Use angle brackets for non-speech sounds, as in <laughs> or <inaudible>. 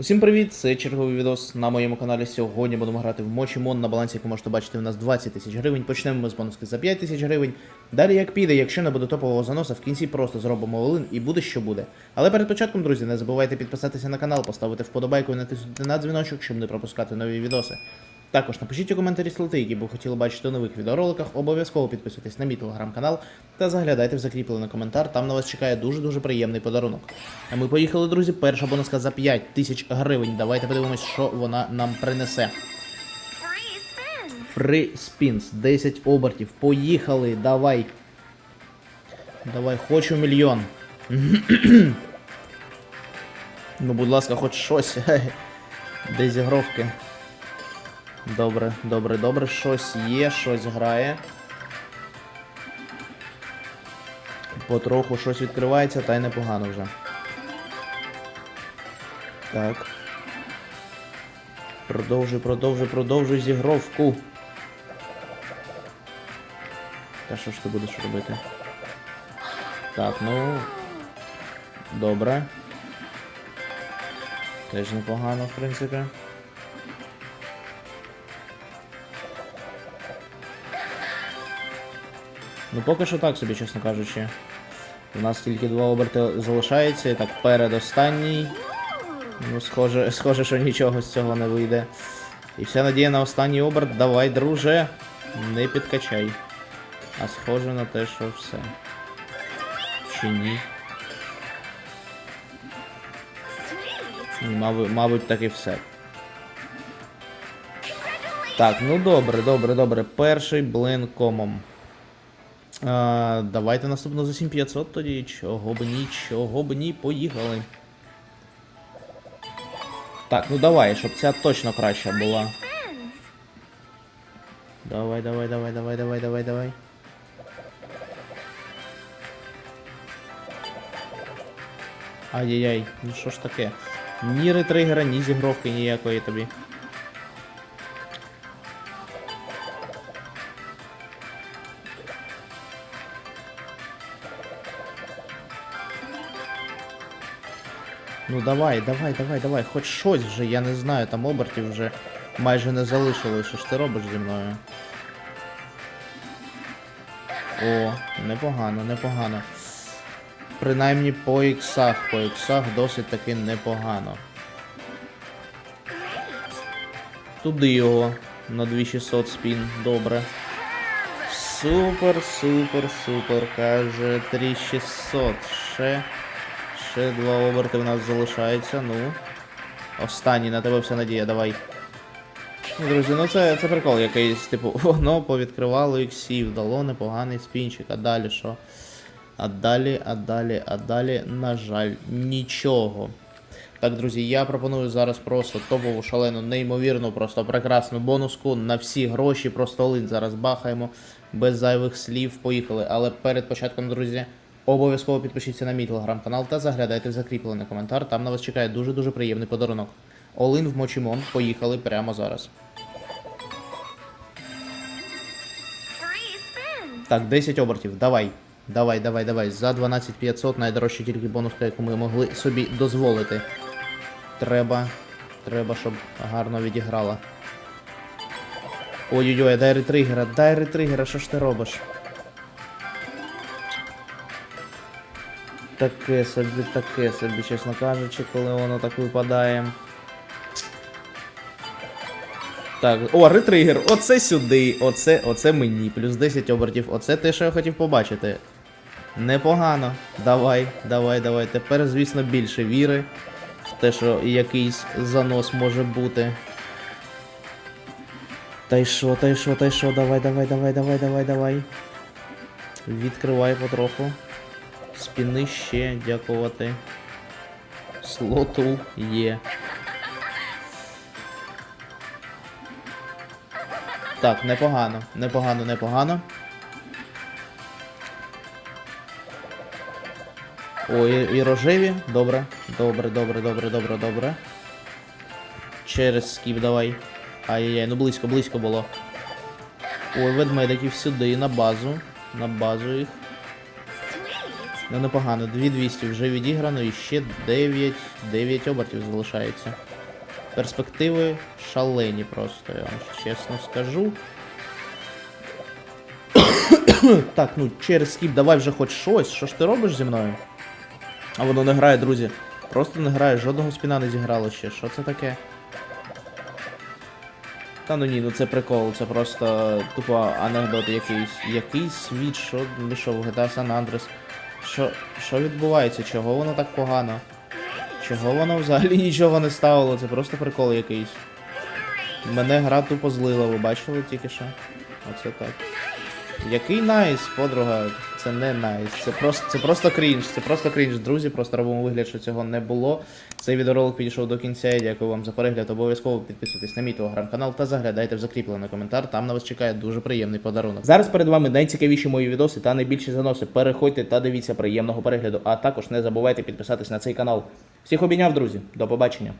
Усім привіт! Це черговий відос на моєму каналі. Сьогодні будемо грати в Мочімон на балансі, як ви можете бачити, у нас 20 тисяч гривень. Почнемо ми з бонуски за 5 тисяч гривень. Далі як піде, якщо не буде топового заноса, в кінці просто зробимо волин і буде що буде. Але перед початком, друзі, не забувайте підписатися на канал, поставити вподобайку і натиснути на дзвіночок, щоб не пропускати нові відоси. Також напишіть у коментарі слоти, які б хотіли бачити у нових відеороликах. Обов'язково підписуйтесь на мій телеграм-канал та заглядайте в закріплений коментар. Там на вас чекає дуже-дуже приємний подарунок. А ми поїхали, друзі. Перша бонуска за 5 тисяч гривень. Давайте подивимось, що вона нам принесе. Фри спінс, 10 обертів. Поїхали, давай. Давай, хочу мільйон. <clears throat> ну, будь ласка, хоч щось. <laughs> Де зігровки. Добре, добре, добре. Щось є, щось грає. Потроху щось відкривається, та й непогано вже. Так. Продовжуй, продовжуй, продовжуй зігровку. Та що ж ти будеш робити? Так, ну. Добре. Теж непогано, в принципі. Ну поки що так собі, чесно кажучи. У нас тільки два оберти залишається, і так передостанній. Ну, схоже, схоже, що нічого з цього не вийде. І вся надія на останній оберт. Давай, друже. Не підкачай. А схоже на те, що все. Чи ні? Мабуть, мабуть, так і все. Так, ну добре, добре, добре. Перший блин комом. А, давайте наступно за 7500 тоді. Чого б ні, чого б ні, поїхали. Так, ну давай, щоб ця точно краща була. Давай, давай, давай, давай, давай, давай, давай. Ай-яй-яй, ну що ж таке? Ні ретригера, ні зігровки ніякої тобі. Ну давай, давай, давай, давай, хоч щось вже, я не знаю, там обертів вже майже не залишилось. Що ж ти робиш зі мною? О, непогано, непогано. Принаймні по іксах, по іксах досить таки непогано. Туди його на 2600 спін, добре. Супер, супер, супер, каже 3600. Ще, ще два оберти в нас залишається, ну. Останній, на тебе вся надія, давай. Друзі, ну це, це прикол якийсь, типу, <laughs> воно повідкривало іксів, дало непоганий спінчик, а далі що? А далі, а далі, а далі, на жаль, нічого. Так, друзі, я пропоную зараз просто топову, шалену, неймовірну, просто прекрасну бонуску на всі гроші. Просто лин зараз бахаємо без зайвих слів. Поїхали. Але перед початком, друзі, обов'язково підпишіться на мій телеграм-канал та заглядайте в закріплений коментар. Там на вас чекає дуже-дуже приємний подарунок. Олин в Мочімон. Поїхали прямо зараз. Так, 10 обертів, давай. Давай, давай, давай. За 12500 найдорожча тільки бонуска, яку ми могли собі дозволити. Треба. Треба, щоб гарно відіграла. Ой-ой-ой, дай ретригера, дай ретригера, що ж ти робиш? Таке собі, таке собі, чесно кажучи, коли воно так випадає. Так, о, ретригер, оце сюди, оце, оце мені, плюс 10 обертів, оце те, що я хотів побачити. Непогано. Давай, давай, давай. Тепер, звісно, більше віри в те, що якийсь занос може бути. Та й що, та й що, та й що, давай, давай, давай, давай, давай, давай. Відкривай потроху. Спіни ще, дякувати. Слоту є. Так, непогано, непогано, непогано. О, і, і рожеві. Добре. Добре, добре, добре, добре, добре. Через скіп давай. Ай-яй-яй, ну близько, близько було. Ой, ведмедиків сюди, на базу. На базу їх. Ну непогано, 2200 вже відіграно і ще 9, 9 обертів залишається. Перспективи шалені просто, я вам чесно скажу. <coughs> так, ну через скіп давай вже хоч щось. Що ж ти робиш зі мною? А воно не грає, друзі. Просто не грає, жодного спіна не зіграло ще. Що це таке? Та ну ні, ну це прикол, це просто тупо анекдот якийсь. Який світ, що ви що, в GTA San Andreas? Що, що відбувається? Чого воно так погано? Чого воно взагалі <laughs> нічого не ставило? Це просто прикол якийсь. Мене гра тупо злила, ви бачили тільки що? Оце так. Який найс, подруга? Це не найс. Це просто, це просто крінж. Це просто крінж, друзі. Просто робимо вигляд, що цього не було. Цей відеоролик підійшов до кінця. Дякую вам за перегляд. Обов'язково підписуйтесь на мій телеграм-канал та заглядайте в закріплений коментар. Там на вас чекає дуже приємний подарунок. Зараз перед вами найцікавіші мої відоси та найбільші заноси. Переходьте та дивіться приємного перегляду. А також не забувайте підписатись на цей канал. Всіх обійняв, друзі. До побачення.